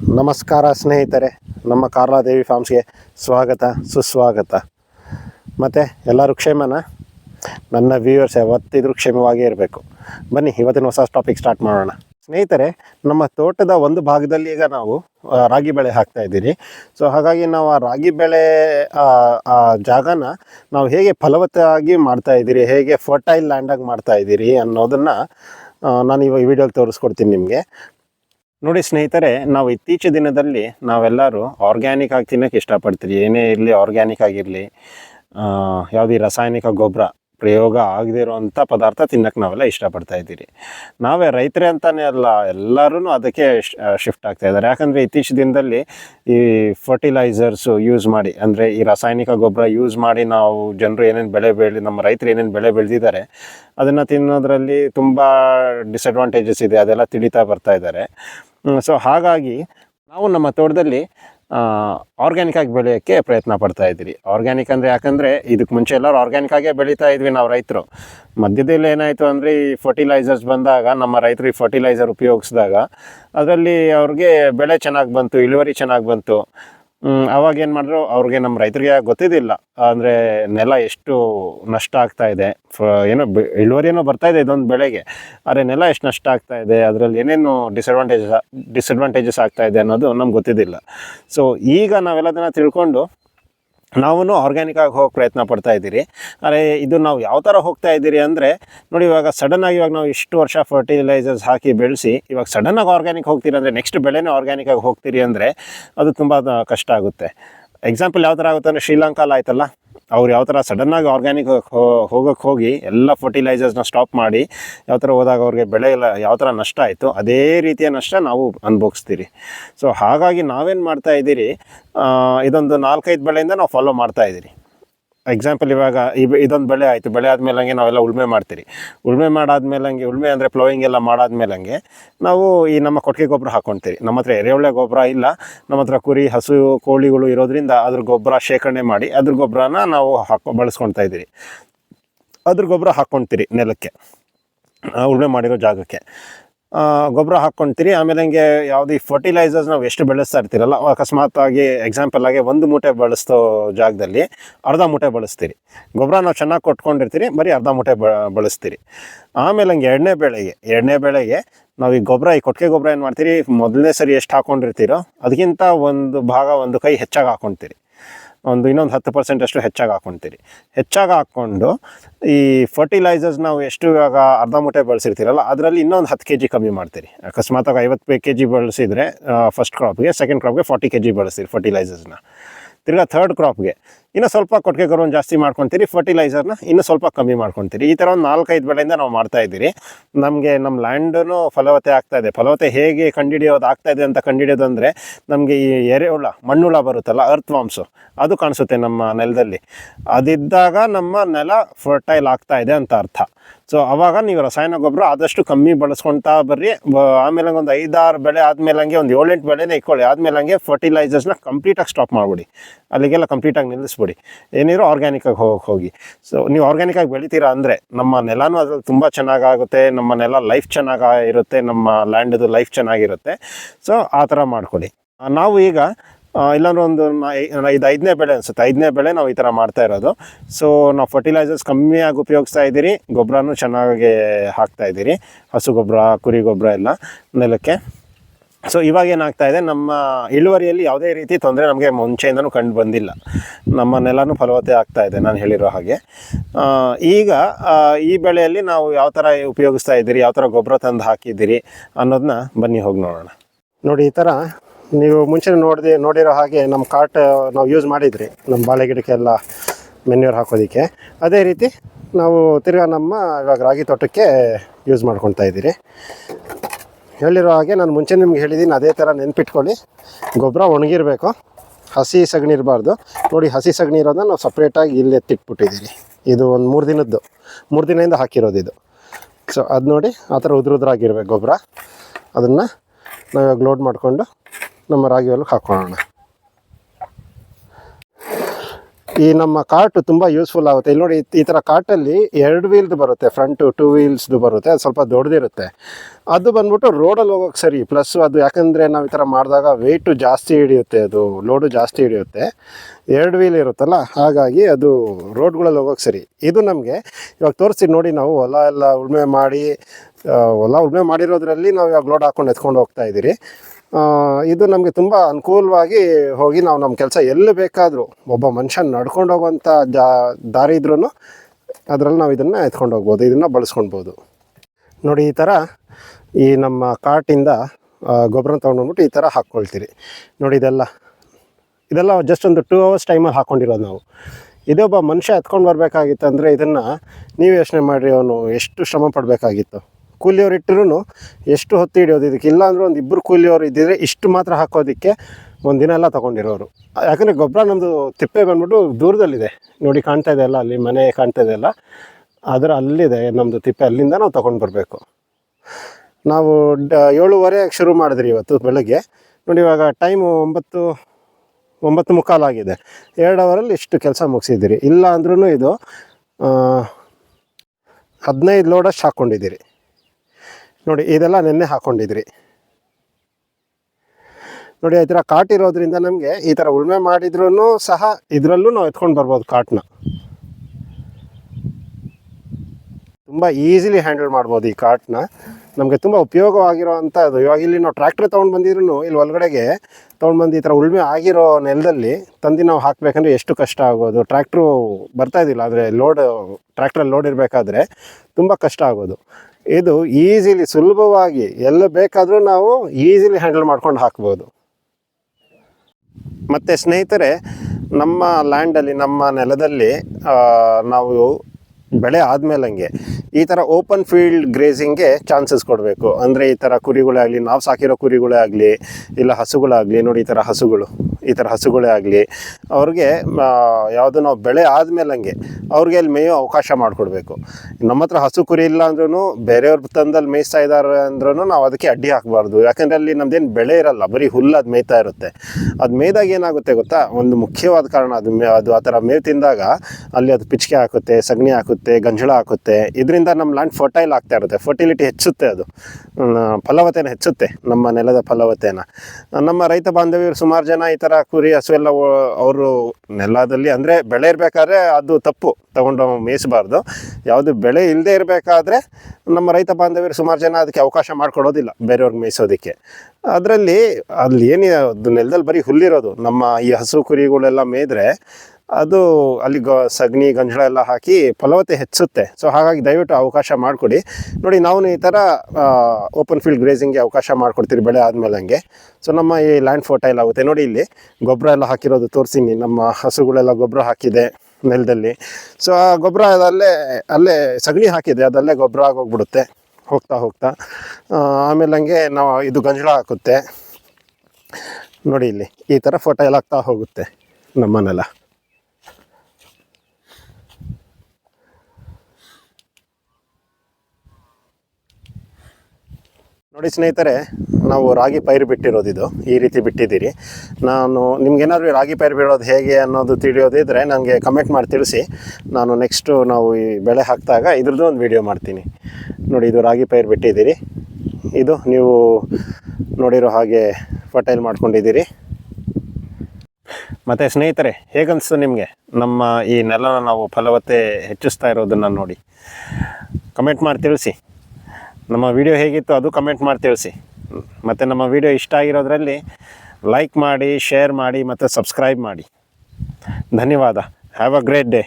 ನಮಸ್ಕಾರ ಸ್ನೇಹಿತರೆ ನಮ್ಮ ಕಾರ್ಲಾದೇವಿ ಫಾರ್ಮ್ಸ್ಗೆ ಸ್ವಾಗತ ಸುಸ್ವಾಗತ. ಮತ್ತು ಎಲ್ಲರೂ ಕ್ಷೇಮನ? ನನ್ನ ವ್ಯೂವರ್ಸ್ ಯಾವತ್ತಿದ್ರೂ ಕ್ಷೇಮವಾಗೇ ಇರಬೇಕು. ಬನ್ನಿ ಇವತ್ತಿನ ಹೊಸ ಟಾಪಿಕ್ ಸ್ಟಾರ್ಟ್ ಮಾಡೋಣ. ಸ್ನೇಹಿತರೆ ನಮ್ಮ ತೋಟದ ಒಂದು ಭಾಗದಲ್ಲಿ ಈಗ ನಾವು ರಾಗಿ ಬೆಳೆ ಹಾಕ್ತಾ ಇದ್ದೀರಿ. ಸೊ ಹಾಗಾಗಿ ನಾವು ಆ ರಾಗಿ ಬೆಳೆ ಆ, ಜಾಗನ ನಾವು ಹೇಗೆ ಫಲವತ್ತಾಗಿ ಮಾಡ್ತಾ ಇದ್ದೀರಿ ಹೇಗೆ ಫರ್ಟೈಲ್ ಲ್ಯಾಂಡಾಗಿ ಮಾಡ್ತಾ ಇದ್ದೀರಿ ಅನ್ನೋದನ್ನು ನಾನು ಇವಾಗ ಈ ವಿಡಿಯೋಲಿ ತೋರಿಸ್ಕೊಡ್ತೀನಿ ನಿಮಗೆ. ನೋಡಿ ಸ್ನೇಹಿತರೆ, ನಾವು ಇತ್ತೀಚಿನ ದಿನದಲ್ಲಿ ನಾವೆಲ್ಲರೂ ಆರ್ಗ್ಯಾನಿಕ್ ಆಗಿ ತಿನ್ನೋಕೆ ಇಷ್ಟಪಡ್ತೀರಿ. ಏನೇ ಇರಲಿ ಆರ್ಗ್ಯಾನಿಕ್ ಆಗಿರಲಿ ಯಾವುದೇ ರಾಸಾಯನಿಕ ಗೊಬ್ಬರ ಪ್ರಯೋಗ ಆಗದೇ ಇರುವಂಥ ಪದಾರ್ಥ ತಿನ್ನಕ್ಕೆ ನಾವೆಲ್ಲ ಇಷ್ಟಪಡ್ತಾ ಇದ್ದೀರಿ. ನಾವೇ ರೈತರೇ ಅಂತಲೇ ಅಲ್ಲ ಎಲ್ಲರೂ ಅದಕ್ಕೆ ಶಿಫ್ಟ್ ಆಗ್ತಾ ಇದ್ದಾರೆ. ಯಾಕಂದರೆ ಇತ್ತೀಚಿನ ದಿನದಲ್ಲಿ ಈ ಫರ್ಟಿಲೈಸರ್ಸು ಯೂಸ್ ಮಾಡಿ, ಅಂದರೆ ಈ ರಾಸಾಯನಿಕ ಗೊಬ್ಬರ ಯೂಸ್ ಮಾಡಿ ನಾವು ಜನರು ಏನೇನು ಬೆಳೆ ಬೆಳೆ ನಮ್ಮ ರೈತರು ಏನೇನು ಬೆಳೆ ಬೆಳೆದಿದ್ದಾರೆ, ಅದನ್ನು ತಿನ್ನೋದರಲ್ಲಿ ತುಂಬ ಡಿಸಡ್ವಾಂಟೇಜಸ್ ಇದೆ, ಅದೆಲ್ಲ ತಿಳಿತಾ ಬರ್ತಾ ಇದ್ದಾರೆ. ಸೊ ಹಾಗಾಗಿ ನಾವು ನಮ್ಮ ತೋಟದಲ್ಲಿ ಆರ್ಗ್ಯಾನಿಕ್ ಆಗಿ ಬೆಳೆಯೋಕ್ಕೆ ಪ್ರಯತ್ನ ಪಡ್ತಾ ಇದ್ದೀರಿ. ಆರ್ಗ್ಯಾನಿಕ್ ಅಂದರೆ ಯಾಕಂದರೆ ಇದಕ್ಕೆ ಮುಂಚೆ ಎಲ್ಲರೂ ಆರ್ಗ್ಯಾನಿಕ್ ಆಗೇ ಬೆಳೀತಾ ಇದ್ವಿ ನಾವು ರೈತರು. ಮಧ್ಯದಲ್ಲಿ ಏನಾಯಿತು ಅಂದರೆ ಈ ಫರ್ಟಿಲೈಸರ್ಸ್ ಬಂದಾಗ, ನಮ್ಮ ರೈತರು ಈ ಫರ್ಟಿಲೈಸರ್ ಉಪಯೋಗಿಸಿದಾಗ, ಅದರಲ್ಲಿ ಅವ್ರಿಗೆ ಬೆಳೆ ಚೆನ್ನಾಗಿ ಬಂತು, ಇಳುವರಿ ಚೆನ್ನಾಗಿ ಬಂತು. ಅವಾಗ ಏನು ಮಾಡಿದ್ರು, ಅವ್ರಿಗೆ ನಮ್ಮ ರೈತರಿಗೆ ಗೊತ್ತಿದ್ದಿಲ್ಲ. ಅಂದರೆ ನೆಲ ಎಷ್ಟು ನಷ್ಟ ಆಗ್ತಾ ಇದೆ. ಏನೋ ಇಳುವರಿ ಏನೋ ಬರ್ತಾ ಇದೆ ಇದೊಂದು ಬೆಳೆಗೆ. ಆದರೆ ನೆಲ ಎಷ್ಟು ನಷ್ಟ ಆಗ್ತಾ ಇದೆ, ಅದರಲ್ಲಿ ಏನೇನು ಡಿಸ್ಅಡ್ವಾಂಟೇಜಸ್ ಡಿಸ್ಅಡ್ವಾಂಟೇಜಸ್ ಆಗ್ತಾ ಇದೆ ಅನ್ನೋದು ನಮ್ಗೆ ಗೊತ್ತಿದ್ದಿಲ್ಲ. ಸೊ ಈಗ ನಾವೆಲ್ಲದನ್ನ ತಿಳ್ಕೊಂಡು ನಾವು ಆರ್ಗ್ಯಾನಿಕ್ ಆಗಿ ಹೋಗೋ ಪ್ರಯತ್ನ ಪಡ್ತಾ ಇದ್ದೀರಿ. ಆದರೆ ಇದು ನಾವು ಯಾವ ಥರ ಹೋಗ್ತಾ ಇದ್ದೀರಿ ಅಂದರೆ, ನೋಡಿ ಇವಾಗ ಸಡನ್ನಾಗಿ ಇವಾಗ ನಾವು ಇಷ್ಟು ವರ್ಷ ಫರ್ಟಿಲೈಸರ್ಸ್ ಹಾಕಿ ಬೆಳೆಸಿ, ಇವಾಗ ಸಡನ್ನಾಗಿ ಆರ್ಗ್ಯಾನಿಕ್ ಹೋಗ್ತೀರಿ ಅಂದರೆ ನೆಕ್ಸ್ಟ್ ಬೆಳೆನೇ ಆರ್ಗ್ಯಾನಿಕ್ ಆಗಿ ಹೋಗ್ತೀರಿ ಅಂದರೆ, ಅದು ತುಂಬ ಕಷ್ಟ ಆಗುತ್ತೆ. ಎಕ್ಸಾಂಪಲ್ ಯಾವ ಥರ ಆಗುತ್ತೆ ಅಂದರೆ, ಶ್ರೀಲಂಕಾಲ ಆಯ್ತಲ್ಲ? ಅವ್ರು ಯಾವ ಥರ ಸಡನ್ನಾಗಿ ಆರ್ಗ್ಯಾನಿಕ್ ಹೋಗೋಕ್ಕೆ ಹೋಗಿ ಎಲ್ಲ ಫರ್ಟಿಲೈಸರ್ಸ್ನ ಸ್ಟಾಪ್ ಮಾಡಿ ಯಾವ ಥರ ಹೋದಾಗ ಅವ್ರಿಗೆ ಬೆಳೆ ಎಲ್ಲ ಯಾವ ಥರ ನಷ್ಟ ಆಯಿತು, ಅದೇ ರೀತಿಯ ನಷ್ಟ ನಾವು ಅನುಭವಿಸ್ತೀರಿ. ಸೊ ಹಾಗಾಗಿ ನಾವೇನು ಮಾಡ್ತಾ ಇದ್ದೀರಿ ಇದೊಂದು ನಾಲ್ಕೈದು ಬೆಳೆಯಿಂದ ನಾವು ಫಾಲೋ ಮಾಡ್ತಾ ಇದ್ದೀರಿ. ಎಕ್ಸಾಂಪಲ್ ಇವಾಗ ಇವ್ ಇದೊಂದು ಬೆಳೆ ಆಯಿತು. ಬೆಳೆ ಆದಮೇಲೆ ಹಂಗೆ ನಾವೆಲ್ಲ ಉಳುಮೆ ಮಾಡ್ತೀರಿ. ಉಳುಮೆ ಮಾಡಾದ್ಮೇಲೆ ಹಂಗೆ ಉಳುಮೆ ಅಂದರೆ ಪ್ಲೋಯಿಂಗ್ ಎಲ್ಲ ಮಾಡಾದ್ಮೇಲೆ ಹಂಗೆ ನಾವು ಈ ನಮ್ಮ ಕೊಟ್ಟಿಗೆ ಗೊಬ್ಬರ ಹಾಕ್ಕೊಳ್ತೀರಿ ನಮ್ಮ ಹತ್ರ ಎರೆಹುಳೆ ಗೊಬ್ಬರ ಇಲ್ಲ. ನಮ್ಮ ಹತ್ರ ಕುರಿ, ಹಸು, ಕೋಳಿಗಳು ಇರೋದ್ರಿಂದ ಅದ್ರ ಗೊಬ್ಬರ ಶೇಖರಣೆ ಮಾಡಿ ಅದ್ರ ಗೊಬ್ಬರನ ನಾವು ಹಾಕೊ, ಬಳಸ್ಕೊಳ್ತಾ ಇದ್ದೀರಿ. ಅದ್ರ ಗೊಬ್ಬರ ಹಾಕ್ಕೊಳ್ತೀರಿ ನೆಲಕ್ಕೆ. ಉಳುಮೆ ಮಾಡಿರೋ ಜಾಗಕ್ಕೆ. ಗೊಬ್ಬರ ಹಾಕ್ಕೊಳ್ತೀರಿ ಆಮೇಲೆ ಹಂಗೆ ಯಾವುದೇ ಫರ್ಟಿಲೈಸರ್ಸ್ ನಾವು ಎಷ್ಟು ಬೆಳೆಸ್ತಾ ಇರ್ತೀರಲ್ಲ ಅಕಸ್ಮಾತ್ ಆಗಿ ಎಕ್ಸಾಂಪಲ್ ಆಗಿ ಒಂದು ಮೂಟೆ ಬಳಸ್ತೋ ಜಾಗದಲ್ಲಿ ಅರ್ಧ ಮೂಟೆ ಬಳಸ್ತೀರಿ. ಗೊಬ್ಬರ ನಾವು ಚೆನ್ನಾಗಿ ಕೊಟ್ಕೊಂಡಿರ್ತೀರಿ, ಬರೀ ಅರ್ಧ ಮೂಟೆ ಬಳಸ್ತೀರಿ. ಆಮೇಲೆ ಹಂಗೆ ಎರಡನೇ ಬೆಳೆಗೆ ಎರಡನೇ ಬೆಳೆಗೆ ನಾವು ಈ ಗೊಬ್ಬರ, ಈ ಕೊಟ್ಟಿಗೆ ಗೊಬ್ಬರ ಏನು ಮಾಡ್ತೀರಿ, ಮೊದಲನೇ ಸರಿ ಎಷ್ಟು ಹಾಕ್ಕೊಂಡಿರ್ತೀರೋ ಅದಕ್ಕಿಂತ ಒಂದು ಭಾಗ ಒಂದು ಕೈ ಹೆಚ್ಚಾಗಿ ಹಾಕ್ಕೊಳ್ತೀರಿ ಒಂದು ಇನ್ನೊಂದು ಹತ್ತು ಪರ್ಸೆಂಟ್ ಅಷ್ಟು ಹೆಚ್ಚಾಗಿ ಹಾಕ್ಕೊಳ್ತೀರಿ ಹೆಚ್ಚಾಗಿ ಹಾಕ್ಕೊಂಡು ಈ ಫರ್ಟಿಲೈಸರ್ಸ್ ನಾವು ಎಷ್ಟು ಇವಾಗ ಅರ್ಧ ಮೂಟೆ ಬಳಸಿರ್ತೀರಲ್ಲ, ಅದರಲ್ಲಿ ಇನ್ನೊಂದು ಹತ್ತು ಕೆ ಜಿ ಕಮ್ಮಿ ಮಾಡ್ತೀರಿ. ಅಕಸ್ಮಾತಾಗಿ ಐವತ್ತು ಕೆ ಜಿ ಬಳಸಿದರೆ ಫಸ್ಟ್ ಕ್ರಾಪ್ಗೆ ಸೆಕೆಂಡ್ ಕ್ರಾಪ್ಗೆ ಫಾರ್ಟಿ ಕೆ ಜಿ ಬಳಸ್ತೀರಿ ಫರ್ಟಿಲೈಸರ್ಸ್ನ ತಿರ್ಗಾ ಥರ್ಡ್ ಕ್ರಾಪ್ಗೆ ಇನ್ನೂ ಸ್ವಲ್ಪ ಕೊಟ್ಟಿಗೆ ಗೊಬ್ಬರ ಜಾಸ್ತಿ ಮಾಡ್ಕೊತೀರಿ ಫರ್ಟಿಲೈಸರ್ನ ಇನ್ನೂ ಸ್ವಲ್ಪ ಕಮ್ಮಿ ಮಾಡ್ಕೊತೀರಿ. ಈ ಥರ ಒಂದು ನಾಲ್ಕೈದು ಬೆಳೆಯಿಂದ ನಾವು ಮಾಡ್ತಾ ಇದ್ದೀರಿ. ನಮಗೆ ನಮ್ಮ ಲ್ಯಾಂಡೂ ಫಲವತ್ತೆ ಆಗ್ತಾ ಇದೆ. ಫಲವತ್ತೆ ಹೇಗೆ ಕಂಡುಹಿಡಿಯೋದು ಆಗ್ತಾ ಇದೆ ಅಂತ ಕಂಡುಹಿಡಿಯೋದಂದರೆ ನಮಗೆ ಈ ಎರೆಹುಳ ಮಣ್ಣುಳ ಬರುತ್ತಲ್ಲ ಅರ್ತ್ ವಾಮ್ಸು ಅದು ಕಾಣಿಸುತ್ತೆ ನಮ್ಮ ನೆಲದಲ್ಲಿ. ಅದಿದ್ದಾಗ ನಮ್ಮ ನೆಲ ಫರ್ಟೈಲ್ ಆಗ್ತಾ ಇದೆ ಅಂತ ಅರ್ಥ. ಸೊ ಅವಾಗ ನೀವು ರಸಾಯನ ಗೊಬ್ಬರ ಆದಷ್ಟು ಕಮ್ಮಿ ಬಳಸ್ಕೊತಾ ಬರ್ರಿ. ಆಮೇಲೆ ಒಂದು ಐದಾರು ಬೆಳೆ ಆದಮೇಲೆ ಹಂಗೆ ಒಂದು ಏಳೆಂಟು ಬೆಳೆನೇ ಇಟ್ಕೊಳ್ಳಿ. ಆದಮೇಲೆ ಹಂಗೆ ಫರ್ಟಿಲೈಸರ್ಸ್ನ ಕಂಪ್ಲೀಟಾಗಿ ಸ್ಟಾಪ್ ಮಾಡಿಬಿಡಿ. ಅಲ್ಲಿಗೆಲ್ಲ ಕಂಪ್ಲೀಟಾಗಿ ನಿಲ್ಲಿಸ್ಬಿಡಿ. ಏನಿರೋ ಆರ್ಗ್ಯಾನಿಕಾಗಿ ಹೋಗಿ ಹೋಗಿ. ಸೊ ನೀವು ಆರ್ಗ್ಯಾನಿಕಾಗಿ ಬೆಳಿತೀರಾ ಅಂದರೆ ನಮ್ಮ ನೆಲನೂ ಅದ್ರಲ್ಲಿ ತುಂಬ ಚೆನ್ನಾಗಾಗುತ್ತೆ, ನಮ್ಮ ನೆಲ ಲೈಫ್ ಚೆನ್ನಾಗಿ ಇರುತ್ತೆ, ನಮ್ಮ ಲ್ಯಾಂಡದು ಲೈಫ್ ಚೆನ್ನಾಗಿರುತ್ತೆ. ಸೊ ಆ ಥರ ಮಾಡ್ಕೊಳ್ಳಿ. ನಾವು ಈಗ ಇಲ್ಲಾಂದ್ರೆ ಒಂದು ಇದು ಐದನೇ ಬೆಳೆ ಅನಿಸುತ್ತೆ. ಐದನೇ ಬೆಳೆ ನಾವು ಈ ಥರ ಮಾಡ್ತಾ ಇರೋದು. ಸೊ ನಾವು ಫರ್ಟಿಲೈಸರ್ಸ್ ಕಮ್ಮಿಯಾಗಿ ಉಪಯೋಗಿಸ್ತಾ ಇದ್ದೀರಿ ಗೊಬ್ಬರನೂ ಚೆನ್ನಾಗಿ ಹಾಕ್ತಾ ಇದ್ದೀರಿ. ಹಸು ಗೊಬ್ಬರ ಕುರಿ ಗೊಬ್ಬರ ಎಲ್ಲ ನೆಲಕ್ಕೆ. ಸೊ ಇವಾಗ ಏನಾಗ್ತಾ ಇದೆ, ನಮ್ಮ ಇಳುವರಿಯಲ್ಲಿ ಯಾವುದೇ ರೀತಿ ತೊಂದರೆ ನಮಗೆ ಮುಂಚೆಯಿಂದನೂ ಕಂಡು ಬಂದಿಲ್ಲ. ನಮ್ಮ ಫಲವತ್ತೆ ಆಗ್ತಾ ಇದೆ, ನಾನು ಹೇಳಿರೋ ಹಾಗೆ. ಈಗ ಈ ಬೆಳೆಯಲ್ಲಿ ನಾವು ಯಾವ ಥರ ಉಪಯೋಗಿಸ್ತಾ ಇದ್ದೀರಿ, ಯಾವ ಥರ ಗೊಬ್ಬರ ತಂದು ಹಾಕಿದ್ದೀರಿ ಅನ್ನೋದನ್ನ ಬನ್ನಿ, ಹೋಗಿ ನೋಡೋಣ. ನೋಡಿ, ಈ ಥರ ನೀವು ಮುಂಚೆ ನೋಡಿದೆ, ನೋಡಿರೋ ಹಾಗೆ ನಮ್ಮ ಕಾರ್ಟ್ ನಾವು ಯೂಸ್ ಮಾಡಿದ್ರಿ, ನಮ್ಮ ಬಾಳೆ ಗಿಡಕ್ಕೆಲ್ಲ ಮೆನ್ಯೂರ್ ಹಾಕೋದಕ್ಕೆ. ಅದೇ ರೀತಿ ನಾವು ತಿರ್ಗಾ ನಮ್ಮ ಇವಾಗ ರಾಗಿ ತೋಟಕ್ಕೆ ಯೂಸ್ ಮಾಡ್ಕೊತಾ ಇದ್ದೀರಿ. ಹೇಳಿರೋ ಹಾಗೆ ನಾನು ಮುಂಚೆ ನಿಮ್ಗೆ ಹೇಳಿದ್ದೀನಿ, ಅದೇ ಥರ ನೆನ್ಪಿಟ್ಕೊಳ್ಳಿ. ಗೊಬ್ಬರ ಒಣಗಿರಬೇಕು, ಹಸಿ ಸಗಣಿ ಇರಬಾರ್ದು. ನೋಡಿ, ಹಸಿ ಸಗಣಿ ಇರೋದನ್ನ ನಾವು ಸಪ್ರೇಟಾಗಿ ಇಲ್ಲಿ ಎತ್ತಿಟ್ಬಿಟ್ಟಿದ್ದೀನಿ ಇದು ಒಂದು ಮೂರು ದಿನದ್ದು, ಮೂರು ದಿನದಿಂದ ಹಾಕಿರೋದು ಇದು. ಸೊ ಅದು ನೋಡಿ, ಆ ಥರ ಉದುರು ಉದುರಾಗಿರ್ಬೇಕು ಗೊಬ್ಬರ. ಅದನ್ನು ನಾವು ಇವಾಗ ಲೋಡ್ ಮಾಡಿಕೊಂಡು ನಮ್ಮ ರಾಗಿ ಹೊಲಕ್ಕೆ ಹಾಕ್ಕೊಳ್ಳೋಣ ಈ ನಮ್ಮ ಕಾರ್ಟ್ ತುಂಬ ಯೂಸ್ಫುಲ್ ಆಗುತ್ತೆ. ಇಲ್ಲಿ ನೋಡಿ, ಈ ಥರ ಕಾರ್ಟಲ್ಲಿ ಎರಡು ವೀಲ್ದು ಬರುತ್ತೆ ಫ್ರಂಟು ಟೂ ವೀಲ್ಸ್ದು ಬರುತ್ತೆ, ಅದು ಸ್ವಲ್ಪ ದೊಡ್ಡದಿರುತ್ತೆ. ಅದು ಬಂದ್ಬಿಟ್ಟು ರೋಡಲ್ಲಿ ಹೋಗೋಕೆ ಸರಿ. ಪ್ಲಸ್ ಅದು ಯಾಕಂದರೆ ನಾವು ಈ ಥರ ಮಾಡಿದಾಗ ವೆಯ್ಟು ಜಾಸ್ತಿ ಹಿಡಿಯುತ್ತೆ, ಅದು ಲೋಡು ಜಾಸ್ತಿ ಹಿಡಿಯುತ್ತೆ. ಎರಡು ವೀಲ್ ಇರುತ್ತಲ್ಲ, ಹಾಗಾಗಿ ಅದು ರೋಡ್ಗಳಲ್ಲಿ ಹೋಗೋಕೆ ಸರಿ. ಇದು ನಮಗೆ ಇವಾಗ ತೋರಿಸಿ ನೋಡಿ ನಾವು, ಹೊಲ ಎಲ್ಲ ಉಳುಮೆ ಮಾಡಿ ಹೊಲ ಉಳುಮೆ ಮಾಡಿರೋದ್ರಲ್ಲಿ ನಾವು ಇವಾಗ ಲೋಡ್ ಹಾಕೊಂಡು ಎತ್ಕೊಂಡು ಹೋಗ್ತಾ ಇದ್ದೀರಿ. ಇದು ನಮಗೆ ತುಂಬ ಅನುಕೂಲವಾಗಿ ಹೋಗಿ ನಾವು ನಮ್ಮ ಕೆಲಸ ಎಲ್ಲಿ ಬೇಕಾದರೂ ಒಬ್ಬ ಮನುಷ್ಯ ನಡ್ಕೊಂಡು ಹೋಗುವಂಥ ಜಾ, ದಾರಿ ಇದ್ರೂ ಅದರಲ್ಲಿ ನಾವು ಇದನ್ನು ಎತ್ಕೊಂಡು ಹೋಗ್ಬೋದು, ಇದನ್ನು ಬಳಸ್ಕೊಳ್ಬೋದು. ನೋಡಿ, ಈ ಥರ ಈ ನಮ್ಮ ಕಾರ್ಟಿಂದ ಗೊಬ್ಬರ ತೊಗೊಂಡೋಗ್ಬಿಟ್ಟು ಈ ಥರ ಹಾಕ್ಕೊಳ್ತೀರಿ. ನೋಡಿ, ಇದೆಲ್ಲ ಇದೆಲ್ಲ ಜಸ್ಟ್ ಒಂದು ಟೂ ಅವರ್ಸ್ ಟೈಮಲ್ಲಿ ಹಾಕ್ಕೊಂಡಿರೋದು ನಾವು. ಇದೇ ಒಬ್ಬ ಮನುಷ್ಯ ಎತ್ಕೊಂಡು ಬರಬೇಕಾಗಿತ್ತು ಅಂದರೆ ಇದನ್ನು ನೀವು ಯೋಚನೆ ಮಾಡಿರಿ ಅವನು ಎಷ್ಟು ಶ್ರಮ ಪಡಬೇಕಾಗಿತ್ತು. ಕೂಲಿಯವ್ರು ಇಟ್ಟರು ಎಷ್ಟು ಹೊತ್ತು ಹಿಡಿಯೋದು ಇದಕ್ಕೆ? ಇಲ್ಲ ಅಂದ್ರೆ ಒಂದು ಇಬ್ಬರು ಕೂಲಿಯವರು ಇದ್ದಿದ್ರೆ ಇಷ್ಟು ಮಾತ್ರ ಹಾಕೋದಕ್ಕೆ ಒಂದು ದಿನ ಎಲ್ಲ ತೊಗೊಂಡಿರೋರು. ಯಾಕಂದರೆ ಗೊಬ್ಬರ ನಮ್ಮದು ತಿಪ್ಪೆ ಬಂದ್ಬಿಟ್ಟು ದೂರದಲ್ಲಿದೆ. ನೋಡಿ ಕಾಣ್ತಾ ಇದೆ ಅಲ್ಲ, ಅಲ್ಲಿ ಮನೆ ಕಾಣ್ತಾ ಇದೆ ಅಲ್ಲ. ಅದರ ಅಲ್ಲಿದೆ ನಮ್ಮದು ತಿಪ್ಪೆ, ಅಲ್ಲಿಂದ ನಾವು ತೊಗೊಂಡು ಬರಬೇಕು. ನಾವು ಡ ಏಳುವರೆಗೆ ಶುರು ಮಾಡಿದ್ರಿ ಇವತ್ತು ಬೆಳಗ್ಗೆ? ನೋಡಿ ಇವಾಗ ಟೈಮು ಒಂಬತ್ತು ಒಂಬತ್ತು ಮುಕ್ಕಾಲಾಗಿದೆ ಎರಡು ಅವರಲ್ಲಿ ಇಷ್ಟು ಕೆಲಸ ಮುಗಿಸಿದ್ದೀರಿ. ಇಲ್ಲ ಅಂದ್ರೂ ಇದು ಹದಿನೈದು ಲೋಡಷ್ಟು ಹಾಕ್ಕೊಂಡಿದ್ದೀರಿ ನೋಡಿ, ಇದೆಲ್ಲ ನೆನ್ನೆ ಹಾಕೊಂಡಿದ್ರಿ. ನೋಡಿ ಈ ಥರ ಕಾಟ್ ಇರೋದ್ರಿಂದ ನಮಗೆ ಈ ಥರ ಉಳುಮೆ ಮಾಡಿದ್ರೂ ಸಹ ಇದರಲ್ಲೂ ನಾವು ಎತ್ಕೊಂಡು ಬರ್ಬೋದು ಕಾಟ್ನ. ತುಂಬ ಈಸಿಲಿ ಹ್ಯಾಂಡಲ್ ಮಾಡ್ಬೋದು ಈ ಕಾಟನ್ನ ನಮಗೆ ತುಂಬ ಉಪಯೋಗವಾಗಿರೋ ಅಂಥದ್ದು ಇವಾಗ ಇಲ್ಲಿ ನಾವು ಟ್ರ್ಯಾಕ್ಟ್ರ್ ತೊಗೊಂಡು ಬಂದಿದ್ರು ಇಲ್ಲಿ ಒಳಗಡೆಗೆ ತೊಗೊಂಡು ಬಂದು ಈ ಥರ ಉಳುಮೆ ಆಗಿರೋ ನೆಲದಲ್ಲಿ ತಂದು ನಾವು ಹಾಕಬೇಕಂದ್ರೆ ಎಷ್ಟು ಕಷ್ಟ ಆಗೋದು. ಟ್ರ್ಯಾಕ್ಟ್ರು ಬರ್ತಾ ಇದ್ದಿಲ್ಲ, ಆದರೆ ಲೋಡ್ ಟ್ರ್ಯಾಕ್ಟ್ರಲ್ಲಿ ಲೋಡ್ ಇರಬೇಕಾದ್ರೆ ತುಂಬ ಕಷ್ಟ ಆಗೋದು. ಇದು ಈಸಿಲಿ ಸುಲಭವಾಗಿ ಎಲ್ಲ ಬೇಕಾದರೂ ನಾವು ಈಸಿಲಿ ಹ್ಯಾಂಡಲ್ ಮಾಡ್ಕೊಂಡು ಹಾಕ್ಬೋದು. ಮತ್ತು ಸ್ನೇಹಿತರೆ, ನಮ್ಮ ಲ್ಯಾಂಡಲ್ಲಿ ನಮ್ಮ ನೆಲದಲ್ಲಿ ನಾವು ಬೆಳೆ ಆದಮೇಲೆ ಹಂಗೆ ಈ ಥರ ಓಪನ್ ಫೀಲ್ಡ್ ಗ್ರೇಸಿಂಗ್ಗೆ ಚಾನ್ಸಸ್ ಕೊಡಬೇಕು. ಅಂದರೆ ಈ ಥರ ಕುರಿಗಳೇ ಆಗಲಿ ನಾವು ಸಾಕಿರೋ ಕುರಿಗಳೇ ಆಗಲಿ ಇಲ್ಲ ಹಸುಗಳಾಗಲಿ, ನೋಡಿ ಈ ಥರ ಹಸುಗಳು. ಈ ಥರ ಹಸುಗಳೇ ಆಗಲಿ, ಅವ್ರಿಗೆ ಯಾವುದು ನಾವು ಬೆಳೆ ಆದಮೇಲೆ ಹಂಗೆ ಅವ್ರಿಗೆ ಅಲ್ಲಿ ಮೇಯೋ ಅವಕಾಶ ಮಾಡಿಕೊಡ್ಬೇಕು. ನಮ್ಮ ಹತ್ರ ಹಸು ಕುರಿ ಇಲ್ಲ ಅಂದ್ರೂ ಬೇರೆಯವ್ರ ತಂದಲ್ಲಿ ಮೇಯಿಸ್ತಾ ಇದ್ದಾರೆ ಅಂದ್ರೂ ನಾವು ಅದಕ್ಕೆ ಅಡ್ಡಿ ಹಾಕಬಾರ್ದು. ಯಾಕಂದರೆ ಅಲ್ಲಿ ನಮ್ದೇನು ಬೆಳೆ ಇರಲ್ಲ, ಬರೀ ಹುಲ್ಲು ಅದು ಮೇಯ್ತಾ ಇರುತ್ತೆ. ಅದು ಮೇಯ್ದಾಗ ಏನಾಗುತ್ತೆ ಗೊತ್ತಾ, ಒಂದು ಮುಖ್ಯವಾದ ಕಾರಣ ಅದು ಮೇ, ಅದು ಆ ಥರ ಮೇವು ತಿಂದಾಗ ಅಲ್ಲಿ ಅದು ಪಿಚ್ಕೆ ಹಾಕುತ್ತೆ, ಸಗಣಿ ಹಾಕುತ್ತೆ, ಗಂಜಳ ಹಾಕುತ್ತೆ. ಇದರಿಂದ ನಮ್ಮ ಲ್ಯಾಂಡ್ ಫರ್ಟೈಲ್ ಆಗ್ತಾ ಇರುತ್ತೆ. ಫರ್ಟಿಲಿಟಿ ಹೆಚ್ಚುತ್ತೆ ಅದು. ಫಲವತ್ತೆನ ಹೆಚ್ಚುತ್ತೆ ನಮ್ಮ ನೆಲದ ಫಲವತ್ತೇನ. ನಮ್ಮ ರೈತ ಬಾಂಧವ್ಯರು ಸುಮಾರು ಜನ ಈ ಥರ ಕುರಿ ಹಸು ಎಲ್ಲ ಅವರು ನೆಲದಲ್ಲಿ ಅಂದರೆ ಬೆಳೆ ಇರಬೇಕಾದ್ರೆ ಅದು ತಪ್ಪು ತಗೊಂಡು ಮೇಯಿಸಬಾರ್ದು. ಯಾವುದು ಬೆಳೆ ಇಲ್ಲದೆ ಇರಬೇಕಾದ್ರೆ ನಮ್ಮ ರೈತ ಬಾಂಧವ್ಯರು ಸುಮಾರು ಜನ ಅದಕ್ಕೆ ಅವಕಾಶ ಮಾಡಿಕೊಡೋದಿಲ್ಲ ಬೇರೆಯವ್ರಿಗೆ ಮೇಯಿಸೋದಕ್ಕೆ. ಅದರಲ್ಲಿ ಅಲ್ಲಿ ಏನು ನೆಲದಲ್ಲಿ ಬರೀ ಹುಲ್ಲಿರೋದು. ನಮ್ಮ ಈ ಹಸು ಕುರಿಗಳೆಲ್ಲ ಮೇಯ್ದ್ರೆ ಅದು ಅಲ್ಲಿ ಗ, ಸಗಣಿ, ಗಂಜಳ ಎಲ್ಲ ಹಾಕಿ ಫಲವತ್ತೆ ಹೆಚ್ಚುತ್ತೆ. ಸೊ ಹಾಗಾಗಿ ದಯವಿಟ್ಟು ಅವಕಾಶ ಮಾಡಿಕೊಡಿ. ನೋಡಿ ನಾವು ಈ ಥರ ಓಪನ್ ಫೀಲ್ಡ್ ಗ್ರೇಸಿಂಗ್ಗೆ ಅವಕಾಶ ಮಾಡಿಕೊಡ್ತೀರಿ ಬೆಳೆ ಆದಮೇಲೆ ಹಂಗೆ ಸೊ ನಮ್ಮ ಈ ಲ್ಯಾಂಡ್ ಫೋಟೈಲ್ ಆಗುತ್ತೆ. ನೋಡಿ ಇಲ್ಲಿ ಗೊಬ್ಬರ ಎಲ್ಲ ಹಾಕಿರೋದು ತೋರಿಸಿನಿ. ನಮ್ಮ ಹಸುಗಳೆಲ್ಲ ಗೊಬ್ಬರ ಹಾಕಿದೆ ನೆಲದಲ್ಲಿ. ಸೊ ಆ ಗೊಬ್ಬರ ಅದಲ್ಲೇ, ಅಲ್ಲೇ ಸಗಣಿ ಹಾಕಿದೆ. ಅದಲ್ಲೇ ಗೊಬ್ಬರ ಆಗೋಗ್ಬಿಡುತ್ತೆ. ಹೋಗ್ತಾ ಹೋಗ್ತಾ. ಆಮೇಲೆ ಹಂಗೆ ನಾವು ಇದು ಗಂಜಳ ಹಾಕುತ್ತೆ. ನೋಡಿ ಇಲ್ಲಿ ಈ ಥರ ಫರ್ಟೈಲ್ ಆಗ್ತಾ ಹೋಗುತ್ತೆ ನಮ್ಮ ನೋಡಿ ಸ್ನೇಹಿತರೆ, ನಾವು ರಾಗಿ ಪೈರು ಬಿಟ್ಟಿರೋದು ಇದು ಈ ರೀತಿ ಬಿಟ್ಟಿದ್ದೀರಿ. ನಾನು ನಿಮ್ಗೇನಾದರೂ ರಾಗಿ ಪೈರು ಬಿಡೋದು ಹೇಗೆ ಅನ್ನೋದು ತಿಳಿಯೋದಿದ್ರೆ ನನಗೆ ಕಮೆಂಟ್ ಮಾಡಿ ತಿಳಿಸಿ. ನಾನು ನೆಕ್ಸ್ಟು ನಾವು ಈ ಬೆಳೆ ಹಾಕಿದಾಗ ಇದ್ರದ್ದು ಒಂದು ವಿಡಿಯೋ ಮಾಡ್ತೀನಿ. ನೋಡಿ, ಇದು ರಾಗಿ ಪೈರು ಬಿಟ್ಟಿದ್ದೀರಿ. ಇದು ನೀವು ನೋಡಿರೋ ಹಾಗೆ ಫರ್ಟೈಲ್ ಮಾಡ್ಕೊಂಡಿದ್ದೀರಿ. ಮತ್ತು ಸ್ನೇಹಿತರೆ ಹೇಗನ್ನಿಸ್ತು ನಿಮಗೆ? ನಮ್ಮ ಈ ನೆಲನ ನಾವು ಫಲವತ್ತೆ ಹೆಚ್ಚಿಸ್ತಾ ಇರೋದನ್ನು ನೋಡಿ. ಕಮೆಂಟ್ ಮಾಡಿ ತಿಳಿಸಿ. ನಮ್ಮ ವಿಡಿಯೋ ಹೇಗಿತ್ತು ಅದು ಕಮೆಂಟ್ ಮಾಡಿ ತಿಳಿಸಿ. ಮತ್ತು ನಮ್ಮ ವಿಡಿಯೋ ಇಷ್ಟ ಆಗಿರೋದ್ರಲ್ಲಿ ಲೈಕ್ ಮಾಡಿ ಶೇರ್ ಮಾಡಿ ಮತ್ತು ಸಬ್ಸ್ಕ್ರೈಬ್ ಮಾಡಿ. ಧನ್ಯವಾದ. Have a great day